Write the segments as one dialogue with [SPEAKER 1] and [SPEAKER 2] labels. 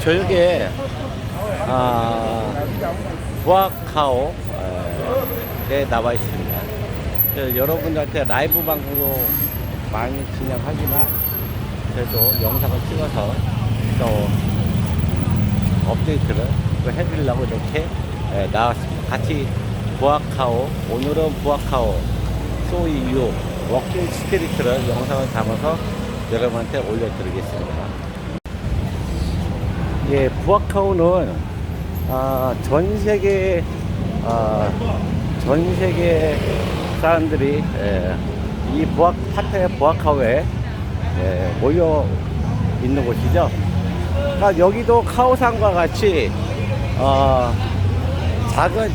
[SPEAKER 1] 저녁에 아, 부아카오 에 나와 있습니다. 여러분들한테 라이브 방송도 많이 진행하지만 그래도 영상을 찍어서 또 업데이트를 또 해드리려고 이렇게 예, 나왔습니다. 같이 부아카오 오늘은 부아카오 소이유 워킹 스트리트를 영상을 담아서 여러분한테 올려드리겠습니다. 예, 부아카오는 아, 전 세계 아, 전 세계 사람들이 예, 이 부아 파테 부아카오에 예, 모여 있는 곳이죠. 그러니까 여기도 카오산과 같이 어, 작은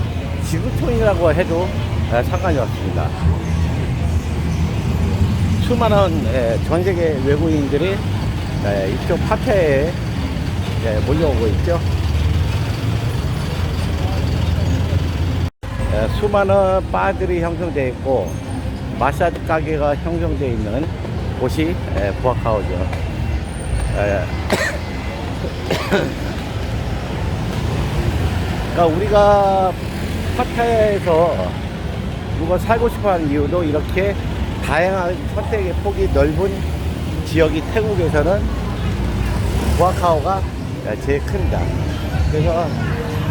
[SPEAKER 1] 지구촌이라고 해도 예, 상관이 없습니다. 수많은 예, 전 세계 외국인들이 예, 이쪽 파테에 예, 몰려오고 있죠. 예, 수많은 바들이 형성되어 있고 마사지 가게가 형성되어 있는 곳이 예, 부아카오죠. 예. 그러니까 우리가 파타야에서 누가 살고 싶어 하는 이유도 이렇게 다양한 선택의 폭이 넓은 지역이 태국에서는 부아카오가 제일 큽니다. 그래서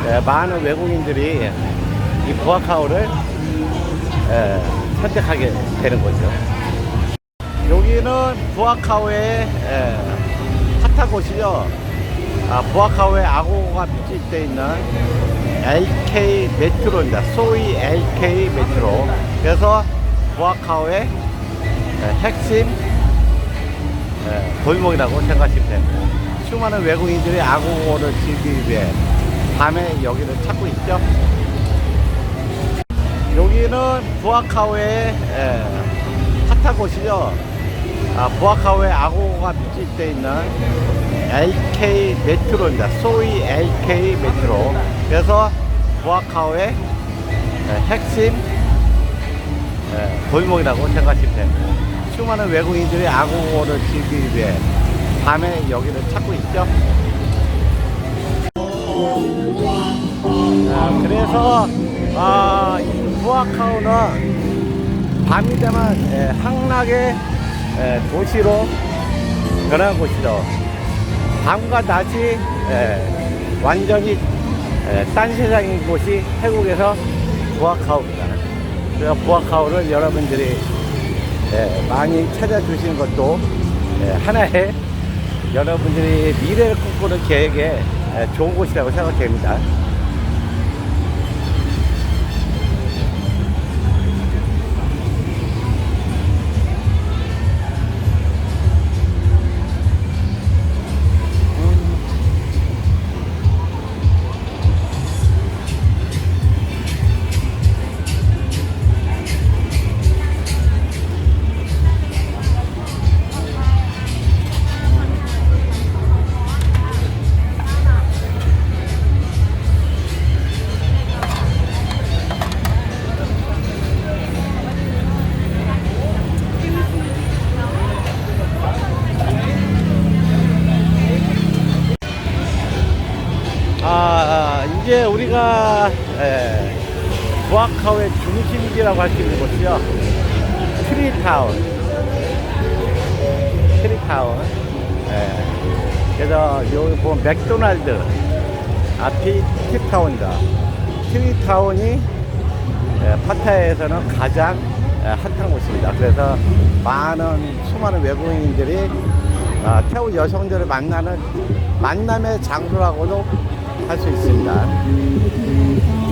[SPEAKER 1] 예, 많은 외국인들이 이 부아카오를 예, 선택하게 되는 거죠. 여기는 부아카오의 예, 핫한 곳이죠. 아, 부아카오의 아고가 밑에 있는 LK 메트로입니다. 소위 LK 메트로. 그래서 부아카오의 예, 핵심 예, 골목이라고 생각하시면 됩니다. 수많은 외국인들이 아고를 즐기기 위해 밤에 여기를 찾고 있죠. 여기는 부아카오의 예, 핫한 곳이죠. 아, 부아카오의 아고가 밑에 있는 LK 메트로입니다. 소위 LK 메트로. 그래서 부아카오의 예, 핵심 예, 골목이라고 생각하시면 됩니다. 수많은 외국인들이 아고를 즐기기 위해 밤에 여기를 찾고 있죠. 아, 그래서 아, 이 부아카오는 밤이 되면 예, 한락의 예, 도시로 변한 곳이죠. 밤과 낮이 예, 완전히 예, 딴 세상인 곳이 태국에서 부아카오입니다. 그래서 부아카오를 여러분들이 예, 많이 찾아주시는 것도 예, 하나의 여러분들이 미래를 꿈꾸는 계획에 예, 좋은 곳이라고 생각됩니다. 부아카오의 중심지라고 할 수 있는 곳이요. 트리타운. 트리타운. 예. 그래서 여기 보면 맥도날드 앞이 트리타운이다. 트리타운이 예, 파타야에서는 가장 예, 핫한 곳입니다. 그래서 많은 수많은 외국인들이 아, 태국 여성들을 만나는 만남의 장소라고도 할 수 있습니다.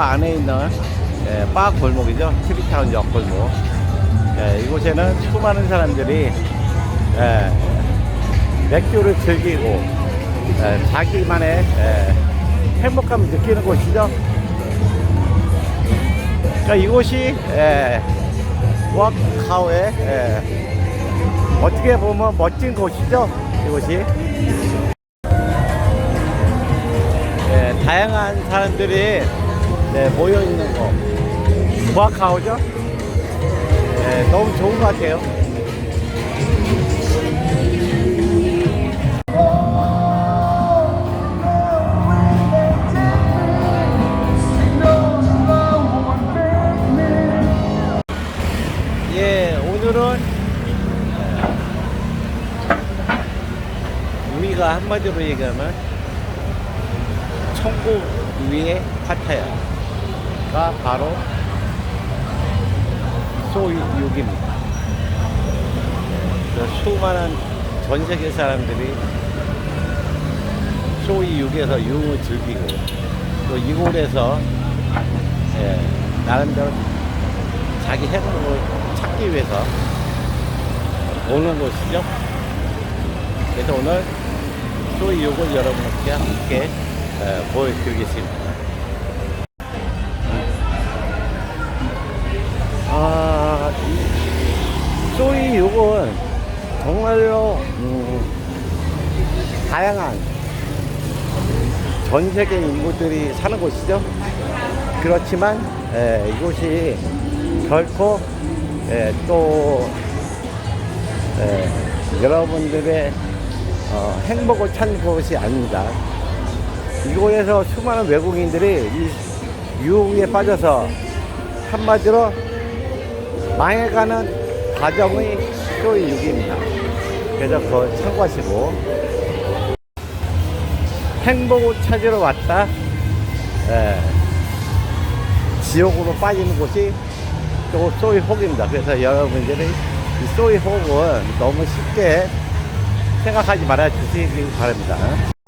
[SPEAKER 1] 안에 있는 예, 바 골목이죠. 트리타운 역 골목. 예, 이곳에는 수많은 사람들이 예, 맥주를 즐기고 예, 자기만의 예, 행복감을 느끼는 곳이죠. 그러니까 이곳이 예, 부아카오의 예, 어떻게 보면 멋진 곳이죠. 이곳이. 예, 다양한 사람들이 네, 모여 있는 거 부학하우죠? 네, 너무 좋은 것 같아요. 예, 우리가 한마디로 얘기하면 천국 위의 파타야 가 바로 소육입니다. 그 수많은 전 세계 사람들이 소이 육에서 유흥을 즐기고 또 이곳에서 예, 나름대로 자기 행복을 찾기 위해서 오는 곳이죠. 그래서 오늘 소이 육을 여러분께 함께 예, 보여드리겠습니다. 정말로 음, 다양한 전 세계 인구들이 사는 곳이죠. 그렇지만 예, 이곳이 결코 예, 또 예, 여러분들의 어, 행복을 찾는 곳이 아닙니다. 이곳에서 수많은 외국인들이 이 유흥에 빠져서 한마디로 망해가는 과정의 소위 유기입니다. 그래서 그걸 참고하시고 행복을 찾으러 왔다 예, 지옥으로 빠지는 곳이 또 소위 혹입니다. 그래서 여러분들이 이 소위 혹은 너무 쉽게 생각하지 말아 주시기 바랍니다.